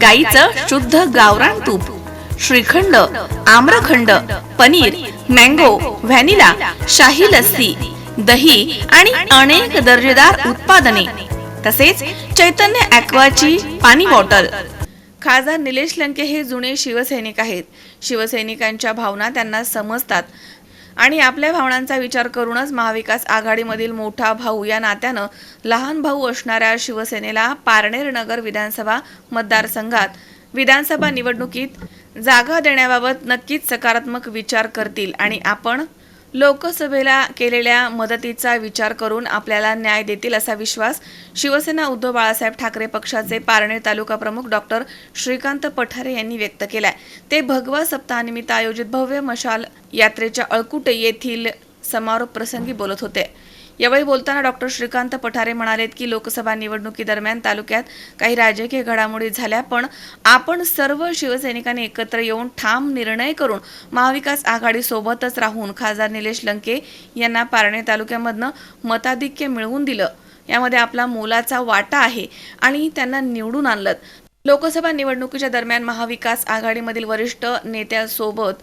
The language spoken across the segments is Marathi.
गाईचं शुद्ध गावरान तूप श्रीखंड आम्रखंड पनीर मँगो व्हॅनिला शाही लस्सी दही आणि अनेक दर्जेदार उत्पादने तसेच चैतन्य ॲक्वाची पाणी बॉटल. खासदार निलेश लंके हे जुने शिवसैनिक आहेत. शिवसैनिकांच्या भावना त्यांना समजतात. आणि आपल्या भावनांचा विचार करूनच महाविकास आघाडीमधील मोठा भाऊ या नात्यानं लहान भाऊ असणाऱ्या शिवसेनेला पारनेर नगर विधानसभा मतदारसंघात विधानसभा निवडणुकीत जागा देण्याबाबत नक्कीच सकारात्मक विचार करतील आणि आपण लोकसभेला केलेल्या मदतीचा विचार करून आपल्याला न्याय देतील असा विश्वास शिवसेना उद्धव बाळासाहेब ठाकरे पक्षाचे पारनेर तालुका प्रमुख डॉक्टर श्रीकांत पठारे यांनी व्यक्त केलाय. ते भगवा सप्ताहानिमित्त आयोजित भव्य मशाल यात्रेच्या अळकुटे येथील समारोप प्रसंगी बोलत होते. यावेळी बोलताना डॉक्टर श्रीकांत पठारे म्हणालेत की लोकसभा निवडणुकीदरम्यान तालुक्यात काही राजकीय घडामोडी झाल्या पण आपण सर्व शिवसैनिकांनी एकत्र येऊन ठाम निर्णय करून महाविकास आघाडी सोबतच राहून खासदार निलेश लंके यांना पारणे तालुक्यामधनं मताधिक्य मिळवून दिलं. यामध्ये आपला मोलाचा वाटा आहे आणि त्यांना निवडून आणलं लोकसभा निवडणुकीच्या दरम्यान महाविकास आघाडीमधील वरिष्ठ नेत्यासोबत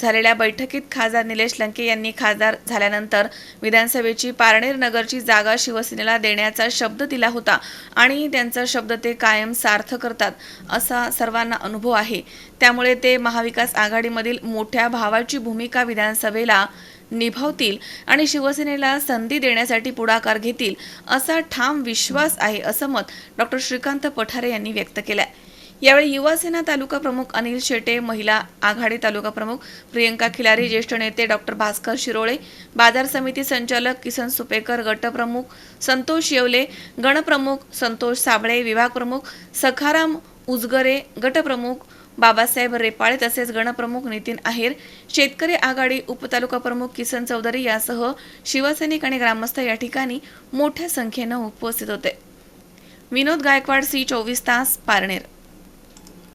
झालेल्या बैठकीत खासदार निलेश लंके यांनी खासदार झाल्यानंतर विधानसभेची पारनेर नगरची जागा शिवसेनेला देण्याचा शब्द दिला होता. आणि त्यांचा शब्द ते कायम सार्थ करतात असा सर्वांना अनुभव आहे. त्यामुळे ते महाविकास आघाडीमधील मोठ्या भावाची भूमिका विधानसभेला निभावतील आणि शिवसेनेला संधी देण्यासाठी पुढाकार घेतील असा ठाम विश्वास आहे असं मत डॉक्टर श्रीकांत पठारे यांनी व्यक्त केलं आहे यावेळी युवासेना तालुका प्रमुख अनिल शेटे महिला आघाडी तालुका प्रमुख प्रियंका खिलारी ज्येष्ठ नेते डॉक्टर भास्कर शिरोळे बाजार समिती संचालक किसन सुपेकर गटप्रमुख संतोष येवले गणप्रमुख संतोष साबळे विभाग प्रमुख सखाराम उजगरे गटप्रमुख बाबासाहेब रेपाळे तसेच गणप्रमुख नितीन आहेर शेतकरी आघाडी उपतालुका प्रमुख किसन चौधरी यासह शिवसैनिक आणि ग्रामस्थ या ठिकाणी मोठ्या संख्येनं उपस्थित होते. विनोद गायकवाड सी चोवीस तास पारनेर.